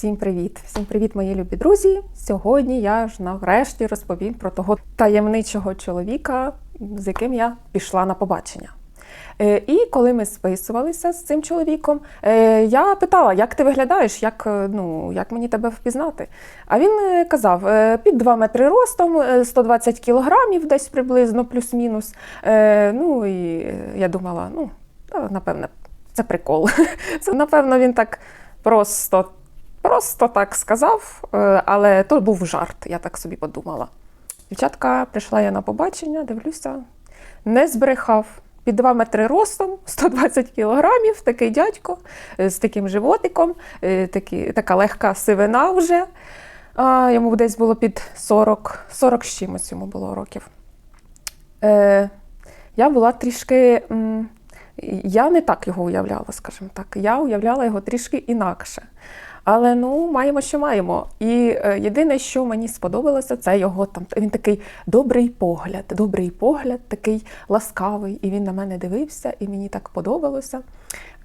Всім привіт! Всім привіт, мої любі друзі! Сьогодні я ж нарешті розповім про того таємничого чоловіка, з яким я пішла на побачення. Е, І коли ми списувалися з цим чоловіком, е, я питала, як ти виглядаєш, як, е, ну, як мені тебе впізнати. А він казав, під 2 метри ростом, е, 120 кілограмів десь приблизно, плюс-мінус. Ну і я думала, ну, та, напевне, це прикол. Це, напевно, він так просто, просто так сказав, е, але то був жарт, я так собі подумала. Дівчатка, прийшла я на побачення, дивлюся, не збрехав. Під 2 метри ростом, 120 кілограмів, такий дядько е, з таким животиком, е, такі, така легка сивина вже. А, йому десь було під 40, 40 з чимось йому було років. Е, я була трішки. Я не так його уявляла, скажімо так. Я уявляла його трішки інакше. Але ну, маємо, що маємо. І е, єдине, що мені сподобалося, це його там. Він такий добрий погляд, добрий погляд, такий ласкавий. І він на мене дивився, і мені так подобалося.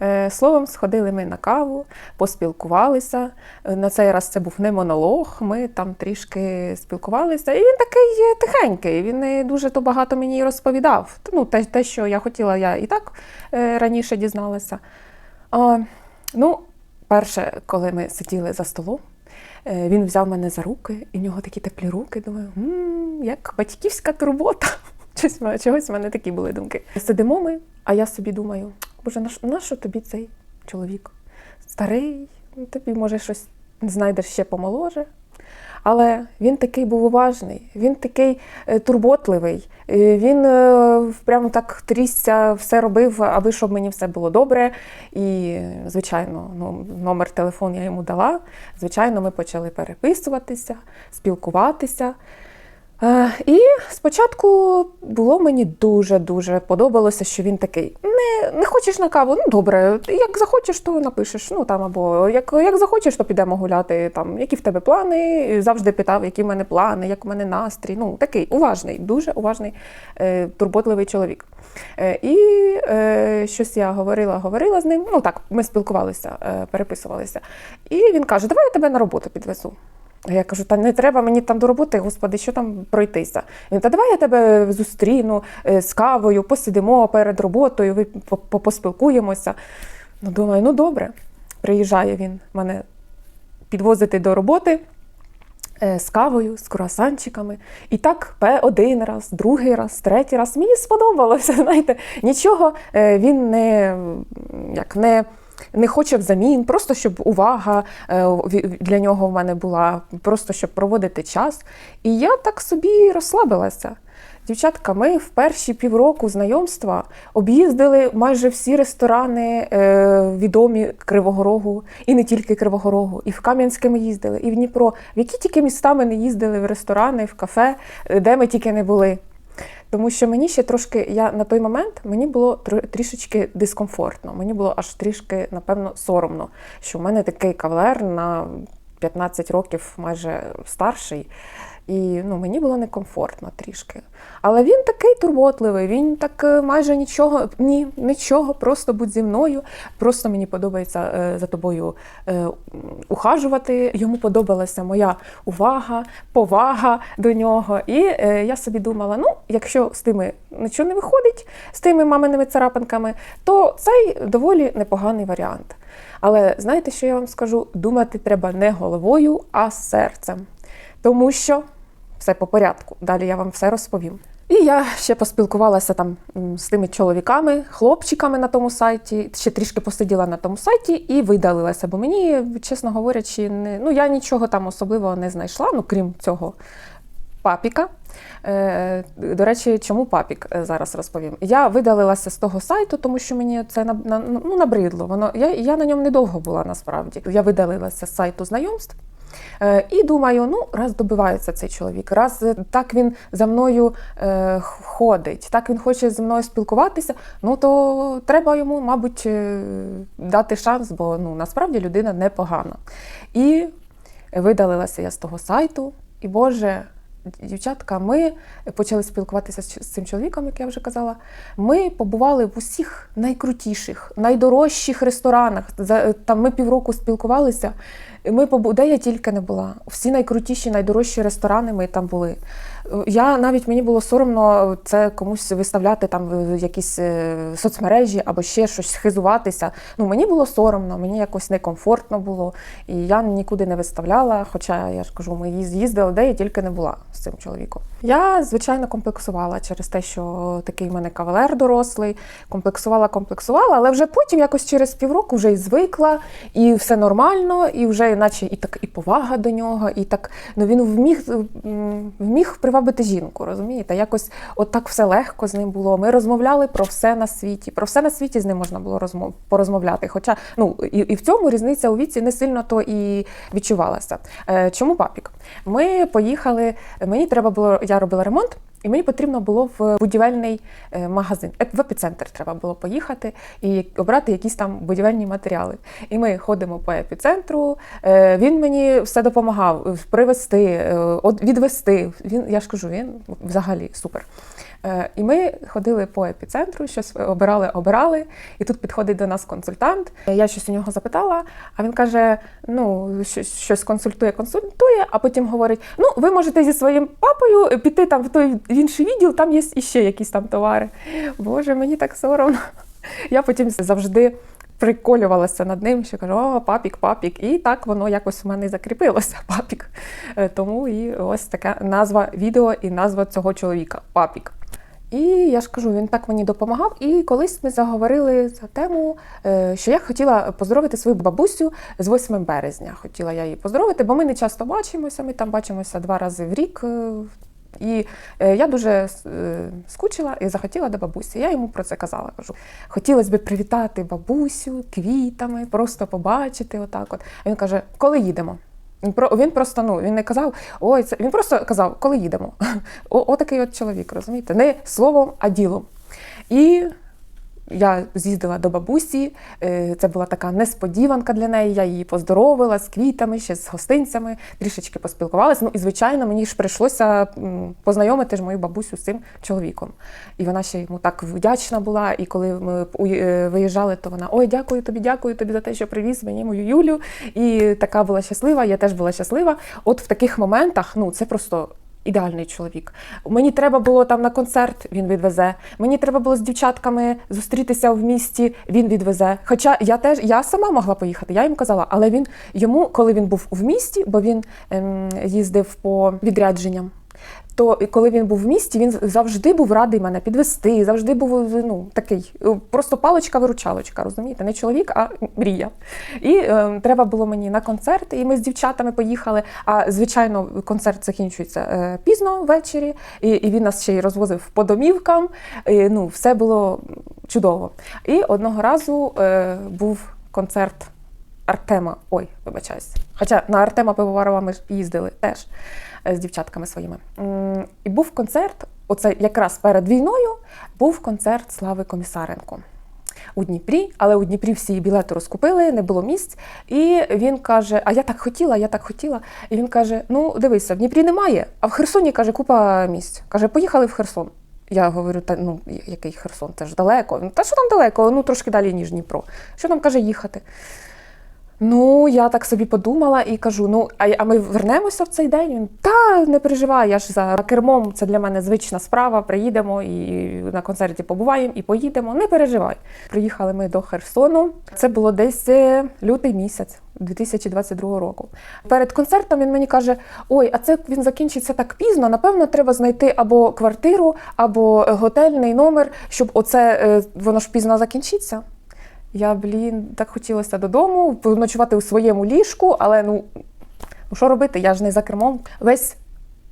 Е, словом, сходили ми на каву, поспілкувалися. Е, На цей раз це був не монолог. Ми там трішки спілкувалися. І він такий тихенький. Він не дуже то багато мені розповідав. Ну, те, те, що я хотіла, я і так раніше дізналася. А, ну, перше, коли ми сиділи за столом, е, він взяв мене за руки, і в нього такі теплі руки. Думаю, «М, як батьківська турбота. Чогось, чогось в мене такі були думки. Сидимо ми, а я собі думаю, боже, нащо на тобі цей чоловік? Старий, ну, тобі може щось знайдеш ще помоложе. Але він такий був уважний, він такий е, турботливий. е, Він е, прямо так трісся, все робив, аби щоб мені все було добре. І, звичайно, ну, номер телефону я йому дала. Звичайно, ми почали переписуватися, спілкуватися. Е, І спочатку було мені дуже-дуже подобалося, що він такий: не, не хочеш на каву? Ну добре, як захочеш, то напишеш. Ну там або як, як захочеш, то підемо гуляти. Там які в тебе плани? Завжди питав, які в мене плани, як в мене настрій. Ну такий уважний, дуже уважний, е, турботливий чоловік. Е, І е, щось я говорила, говорила з ним. Ну так, ми спілкувалися, е, переписувалися. І він каже: Давай я тебе на роботу підвезу. А я кажу, та не треба мені там до роботи, господи, що там пройтися. Він, та давай я тебе зустріну е, з кавою, посидимо перед роботою, ви по- по- поспілкуємося. Ну, думаю, ну добре. Приїжджає він мене підвозити до роботи е, з кавою, з круасанчиками. І так один раз, другий раз, третій раз. Мені сподобалося. Знаєте, нічого е, він не, як, не, не хоче взамін, просто щоб увага е, для нього в мене була, просто щоб проводити час. І я так собі розслабилася. Дівчатка, ми в перші півроку знайомства об'їздили майже всі ресторани е, відомі Кривого Рогу, і не тільки Кривого Рогу, і в Кам'янське ми їздили, і в Дніпро. В які тільки міста ми не їздили в ресторани, в кафе, е, де ми тільки не були. Тому що мені ще трошки, я на той момент мені було тр- трішечки дискомфортно. Мені було аж трішки, напевно, соромно, що в мене такий кавалер на 15 років майже старший. І ну, мені було некомфортно трішки. Але він такий турботливий, він так е, майже нічого, ні, нічого, просто будь зі мною. Просто мені подобається е, за тобою е, ухажувати. Йому подобалася моя увага, повага до нього. І я собі думала: ну, якщо з тими нічого не виходить, з тими маминими царапинками, то цей доволі непоганий варіант. Але знаєте, що я вам скажу? Думати треба не головою, а серцем. Тому що все по порядку. Далі я вам все розповім. І я ще поспілкувалася там з тими чоловіками, хлопчиками на тому сайті, ще трішки посиділа на тому сайті і видалилася. Бо мені, чесно говорячи, не, ну, я нічого там особливого не знайшла, ну крім цього папіка. Е, До речі, чому папік е, зараз розповім? Я видалилася з того сайту, тому що мені це ну, набридло. Воно, я, я на ньому недовго була насправді. Я видалилася з сайту знайомств. Е, І думаю, ну раз добивається цей чоловік, раз е, так він за мною е, ходить, так він хоче зі мною спілкуватися, ну то треба йому, мабуть, дати шанс, бо ну насправді людина непогана. І видалилася я з того сайту, і Боже. Дівчатка, ми почали спілкуватися з цим чоловіком, як я вже казала. Ми побували в усіх найкрутіших, найдорожчих ресторанах. Там ми півроку спілкувалися. Ми побу... де я тільки не була. Всі найкрутіші, найдорожчі ресторани ми там були. Я навіть мені було соромно це комусь виставляти там в якісь е, соцмережі або ще щось схизуватися. Ну мені було соромно, мені якось некомфортно було, і я нікуди не виставляла. Хоча я ж кажу, ми їз- їздили, де я тільки не була з цим чоловіком. Я звичайно комплексувала через те, що такий в мене кавалер дорослий. Комплексувала, комплексувала, але вже потім, якось через півроку, вже і звикла, і все нормально, і вже наче і так і повага до нього, і так ну він вміг вміг привабити жінку, розумієте? Якось от так все легко з ним було. Ми розмовляли про все на світі. Про все на світі з ним можна було розмов порозмовляти. Хоча ну і, і в цьому різниця у віці не сильно то і відчувалася. Е, чому папік? Ми поїхали. Мені треба було, я робила ремонт. І мені потрібно було в будівельний е, магазин. Е, В епіцентр треба було поїхати і обрати якісь там будівельні матеріали. І ми ходимо по епіцентру. е, Він мені все допомагав привезти, відвести. Він, я ж кажу, він взагалі супер. Е, І ми ходили по епіцентру, щось обирали, обирали. І тут підходить до нас консультант. Я щось у нього запитала, а він каже: ну, щось, консультує, консультує, а потім говорить: ну, ви можете зі своїм папою піти там в той в інший відділ, там є іще якісь там товари. Боже, мені так соромно. Я потім завжди. Приколювалася над ним, що кажу, о, папік, папік. І так воно якось в мене закріпилося, папік. Е, Тому і ось така назва відео і назва цього чоловіка папік. І я ж кажу, він так мені допомагав. І колись ми заговорили за тему, е, що я хотіла поздоровити свою бабусю з 8 березня. Хотіла я її поздоровити, бо ми не часто бачимося. Ми там бачимося два рази в рік. е, І е, я дуже скучила і захотіла до бабусі. Я йому про це казала. Кажу, хотілося б привітати бабусю квітами, просто побачити отак. От. Він каже, коли їдемо? Він просто ну він не казав, ой, це він просто казав, коли їдемо. О, отакий от чоловік, розумієте? Не словом, а ділом. І я з'їздила до бабусі. е, Це була така несподіванка для неї. Я її поздоровила з квітами, ще з гостинцями, трішечки поспілкувалася. Ну і звичайно, мені ж прийшлося познайомити ж мою бабусю з цим чоловіком. І вона ще йому так вдячна була. І коли ми е, виїжджали, то вона ой, дякую тобі, дякую тобі за те, що привіз мені мою Юлю. І така була щаслива. Я теж була щаслива. От в таких моментах, ну це просто. Ідеальний чоловік. Мені треба було там на концерт, він відвезе. Мені треба було з дівчатками зустрітися в місті, він відвезе. Хоча я теж я сама могла поїхати, я їм казала, але він йому, коли він був в місті, бо він ем, їздив по відрядженням. То коли він був в місті, він завжди був радий мене підвести, завжди був ну такий е, просто паличка-виручалочка, розумієте? Не чоловік, а мрія. І е, треба було мені на концерт, і ми з дівчатами поїхали. А звичайно, концерт закінчується е, пізно ввечері, і, і він нас ще й розвозив по домівкам. І, ну, все було чудово. І одного разу е, був концерт Артема. Ой, вибачаюсь. Хоча на Артема Пивоварова ми ж їздили теж е, з дівчатками своїми. І був концерт, оце якраз перед війною був концерт Слави Комісаренко. У Дніпрі, але у Дніпрі всі білети розкупили, не було місць. І він каже: А я так хотіла, я так хотіла. І він каже: Ну, дивися, в Дніпрі немає, а в Херсоні каже, купа місць. Каже, поїхали в Херсон. Я говорю, та ну який Херсон? Це ж далеко. Та що там далеко? Ну трошки далі, ніж Дніпро. Що там каже їхати? Ну, я так собі подумала і кажу: ну, а, а ми вернемося в цей день? Він та не переживай, я ж за кермом, це для мене звична справа. Приїдемо і на концерті побуваємо і поїдемо. Не переживай. Приїхали ми до Херсону. Це було десь е, лютий місяць. 2022 року. Перед концертом він мені каже: Ой, а це він закінчиться так пізно. Напевно, треба знайти або квартиру, або е, готельний номер, щоб оце е, воно ж пізно закінчиться. Я, блін, так хотілося додому, ночувати у своєму ліжку, але ну, ну що робити? Я ж не за кермом. Весь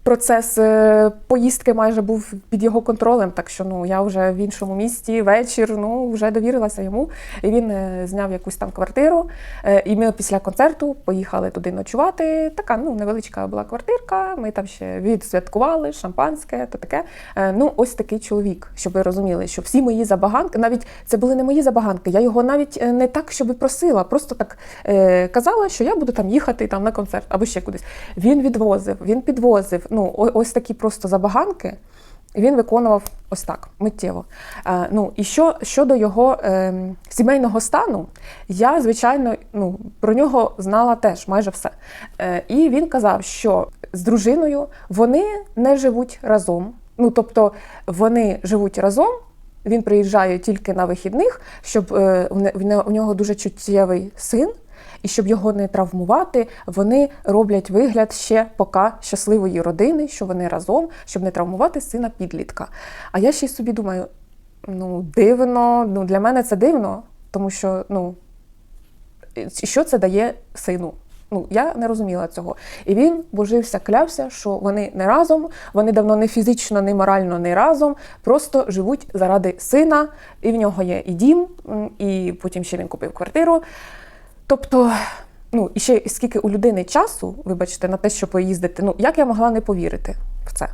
процес е, поїздки майже був під його контролем, так що ну, я вже в іншому місті вечір ну, вже довірилася йому. І він е, зняв якусь там квартиру. Е, і ми після концерту поїхали туди ночувати. Така ну, невеличка була квартирка. Ми там ще відсвяткували, шампанське, то таке. Ну, ось такий чоловік, щоб ви розуміли, що всі мої забаганки, навіть це були не мої забаганки. Я його навіть не так, щоб просила, просто так казала, що я буду там їхати там на концерт або ще кудись. Він відвозив, він підвозив. Ну, ось такі просто забаганки. Він виконував ось так миттєво. Е, ну і що щодо його е, сімейного стану, я звичайно ну, про нього знала теж майже все. Е, і він казав, що з дружиною вони не живуть разом. Ну тобто вони живуть разом. Він приїжджає тільки на вихідних, щоб е, у нього дуже чуттєвий син, і щоб його не травмувати, вони роблять вигляд ще поки щасливої родини, що вони разом, щоб не травмувати сина підлітка. А я ще й собі думаю: ну, дивно, ну для мене це дивно, тому що ну, що це дає сину? Ну, я не розуміла цього. І він божився, клявся, що вони не разом, вони давно не фізично, не морально не разом, просто живуть заради сина, і в нього є і дім, і потім ще він купив квартиру. Тобто, ну, і ще скільки у людини часу, вибачте, на те, щоб поїздити, ну як я могла не повірити в це?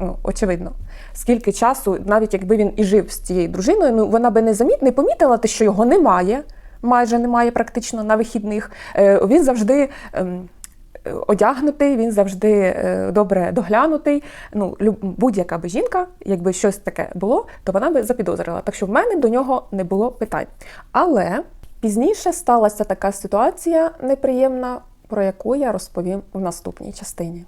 Ну, очевидно, скільки часу, навіть якби він і жив з цією дружиною, ну вона би не заміт, не помітила те, що його немає, майже немає практично на вихідних. Е, він завжди. е, Одягнутий, він завжди е, добре доглянутий. Ну, будь-яка би жінка, якби щось таке було, то вона би запідозрила. Так що в мене до нього не було питань. Але пізніше сталася така ситуація неприємна, про яку я розповім в наступній частині.